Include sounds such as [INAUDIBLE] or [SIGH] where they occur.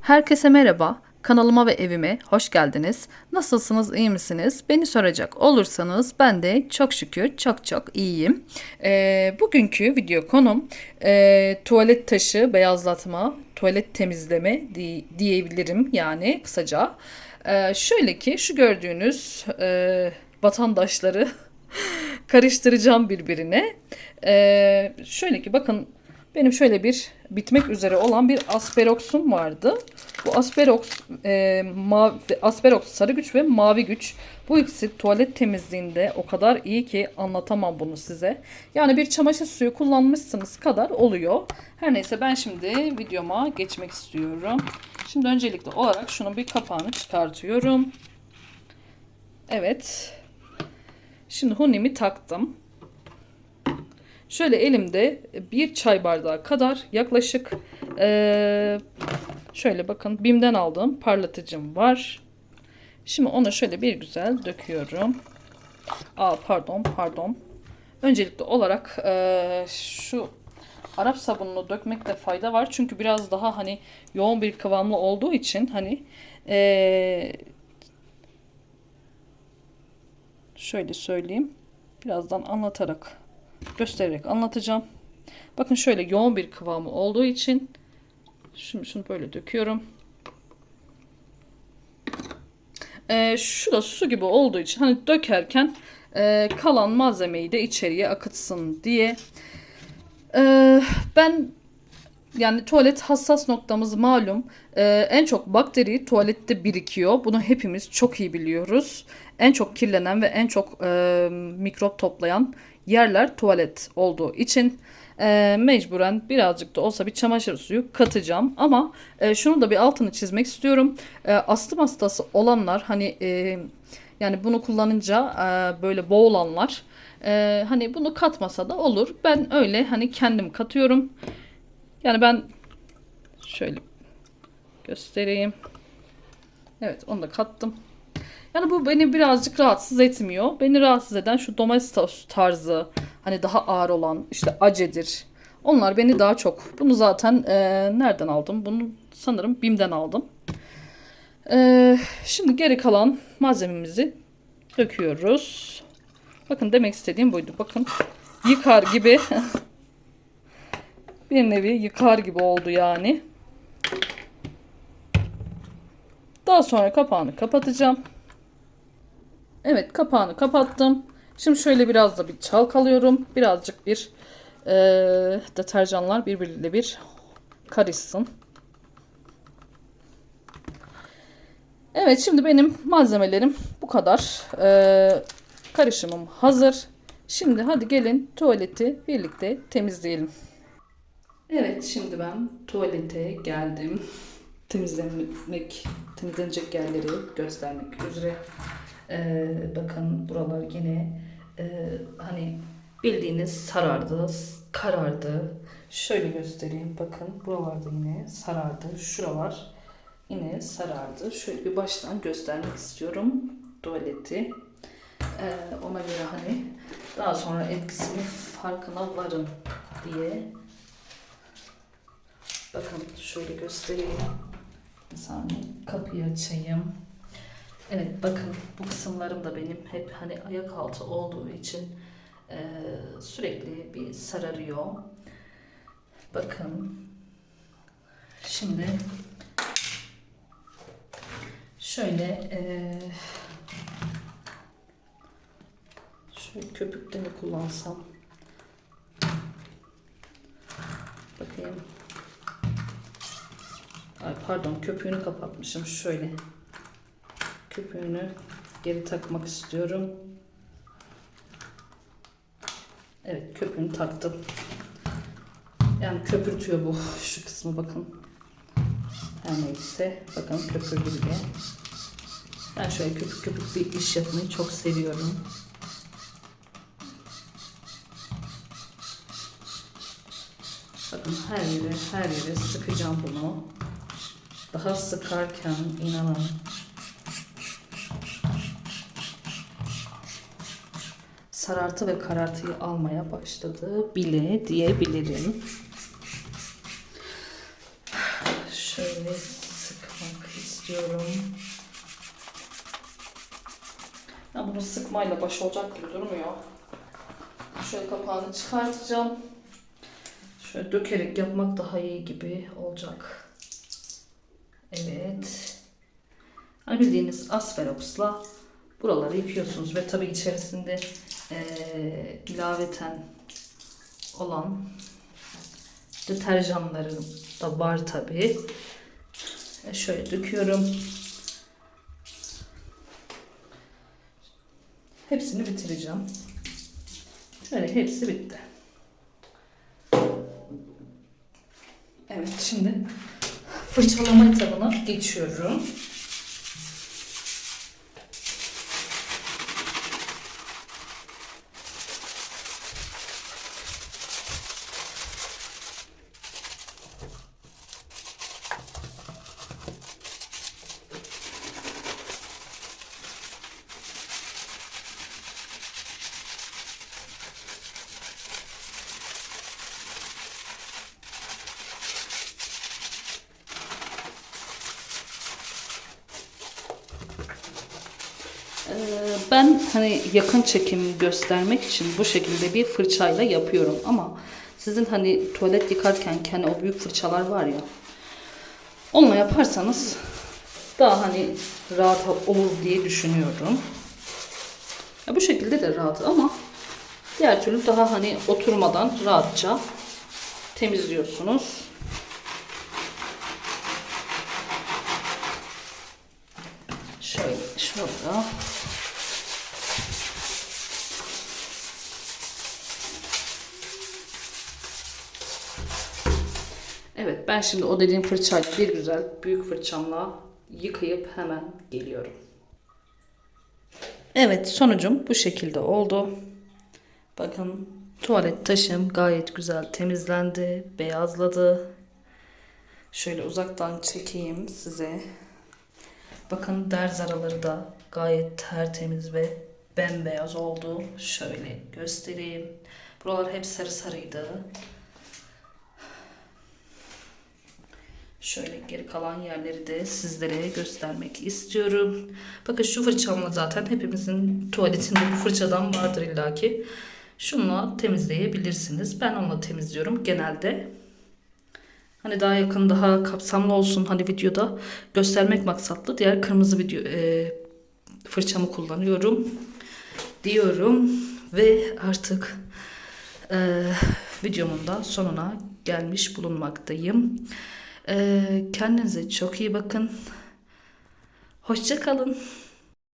Herkese merhaba. Kanalıma ve evime hoş geldiniz. Nasılsınız, iyi misiniz? Beni soracak olursanız ben de çok şükür çok çok iyiyim. Ee, bugünkü video konum e, tuvalet taşı beyazlatma, tuvalet temizleme di- diyebilirim yani kısaca. Ee, şöyle ki şu gördüğünüz e, vatandaşları [LAUGHS] karıştıracağım birbirine. Ee, şöyle ki bakın benim şöyle bir bitmek üzere olan bir asperoksum vardı. Bu asperoks, e, mavi, asperoks sarı güç ve mavi güç. Bu ikisi tuvalet temizliğinde o kadar iyi ki anlatamam bunu size. Yani bir çamaşır suyu kullanmışsınız kadar oluyor. Her neyse ben şimdi videoma geçmek istiyorum. Şimdi öncelikle olarak şunun bir kapağını çıkartıyorum. Evet. Şimdi hunimi taktım. Şöyle elimde bir çay bardağı kadar yaklaşık eee, şöyle bakın Bim'den aldığım parlatıcım var. Şimdi ona şöyle bir güzel döküyorum. Aa pardon pardon. Öncelikli olarak eee, şu Arap sabununu dökmekte fayda var. Çünkü biraz daha hani yoğun bir kıvamlı olduğu için hani eee, şöyle söyleyeyim. Birazdan anlatarak göstererek anlatacağım. Bakın şöyle yoğun bir kıvamı olduğu için şimdi şunu böyle döküyorum. Ee, şu da su gibi olduğu için hani dökerken e, kalan malzemeyi de içeriye akıtsın diye. Ee, ben yani tuvalet hassas noktamız malum. Ee, en çok bakteri tuvalette birikiyor. Bunu hepimiz çok iyi biliyoruz. En çok kirlenen ve en çok e, mikrop toplayan yerler tuvalet olduğu için e, mecburen birazcık da olsa bir çamaşır suyu katacağım. Ama e, şunu da bir altını çizmek istiyorum. E, astım hastası olanlar hani e, yani bunu kullanınca e, böyle boğulanlar e, hani bunu katmasa da olur. Ben öyle hani kendim katıyorum. Yani ben şöyle göstereyim. Evet onu da kattım. Yani bu beni birazcık rahatsız etmiyor. Beni rahatsız eden şu domestos tarzı hani daha ağır olan işte acedir. Onlar beni daha çok. Bunu zaten e, nereden aldım? Bunu sanırım Bim'den aldım. E, şimdi geri kalan malzememizi döküyoruz. Bakın demek istediğim buydu. Bakın yıkar gibi [LAUGHS] bir nevi yıkar gibi oldu yani. Daha sonra kapağını kapatacağım. Evet kapağını kapattım. Şimdi şöyle biraz da bir çalkalıyorum. Birazcık bir e, deterjanlar birbiriyle bir karışsın. Evet şimdi benim malzemelerim bu kadar. E, karışımım hazır. Şimdi hadi gelin tuvaleti birlikte temizleyelim. Evet şimdi ben tuvalete geldim. Temizlenmek, temizlenecek yerleri göstermek üzere. Ee, bakın buralar yine e, hani bildiğiniz sarardı, karardı. Şöyle göstereyim. Bakın buralarda yine sarardı. Şuralar yine sarardı. Şöyle bir baştan göstermek istiyorum tuvaleti. Ee, ona göre hani daha sonra etkisini farkına varın diye. Bakın şöyle göstereyim. Bir saniye kapıyı açayım. Evet bakın bu kısımlarım da benim hep hani ayak altı olduğu için e, sürekli bir sararıyor. Bakın şimdi şöyle e, şöyle köpükte mi kullansam? Bakayım. Ay pardon köpüğünü kapatmışım şöyle köpüğünü geri takmak istiyorum. Evet köpüğünü taktım. Yani köpürtüyor bu şu kısmı bakın. Her neyse bakın köpürdü bile. Ben şöyle köpük köpük bir iş yapmayı çok seviyorum. Bakın her yere her yere sıkacağım bunu. Daha sıkarken inanın sarartı ve karartıyı almaya başladı bile diyebilirim. Şöyle sık yapmak istiyorum. Ya bunu sıkmayla baş olacak gibi durmuyor. Şöyle kapağını çıkartacağım. Şöyle dökerek yapmak daha iyi gibi olacak. Evet. Hani bildiğiniz asferox'la buraları yıkıyorsunuz ve tabii içerisinde ilaveten olan deterjanları da var tabii. E şöyle döküyorum. Hepsini bitireceğim. Şöyle hepsi bitti. Evet şimdi fırçalama etabına geçiyorum. Ben hani yakın çekim göstermek için bu şekilde bir fırçayla yapıyorum ama sizin hani tuvalet yıkarken hani o büyük fırçalar var ya onunla yaparsanız daha hani rahat olur diye düşünüyorum. Ya bu şekilde de rahat ama diğer türlü daha hani oturmadan rahatça temizliyorsunuz. Şöyle. Evet ben şimdi o dediğim fırçayla bir güzel büyük fırçamla yıkayıp hemen geliyorum. Evet sonucum bu şekilde oldu. Bakın tuvalet taşım gayet güzel temizlendi, beyazladı. Şöyle uzaktan çekeyim size. Bakın derz araları da gayet tertemiz ve bembeyaz oldu. Şöyle göstereyim. Buralar hep sarı sarıydı. Şöyle geri kalan yerleri de sizlere göstermek istiyorum. Bakın şu fırçamla zaten hepimizin tuvaletinde bu fırçadan vardır illaki. Şunla temizleyebilirsiniz. Ben onunla temizliyorum genelde. Hani daha yakın, daha kapsamlı olsun hani videoda göstermek maksatlı. Diğer kırmızı video e, fırçamı kullanıyorum diyorum ve artık e, videomun da sonuna gelmiş bulunmaktayım. E, kendinize çok iyi bakın. Hoşça kalın.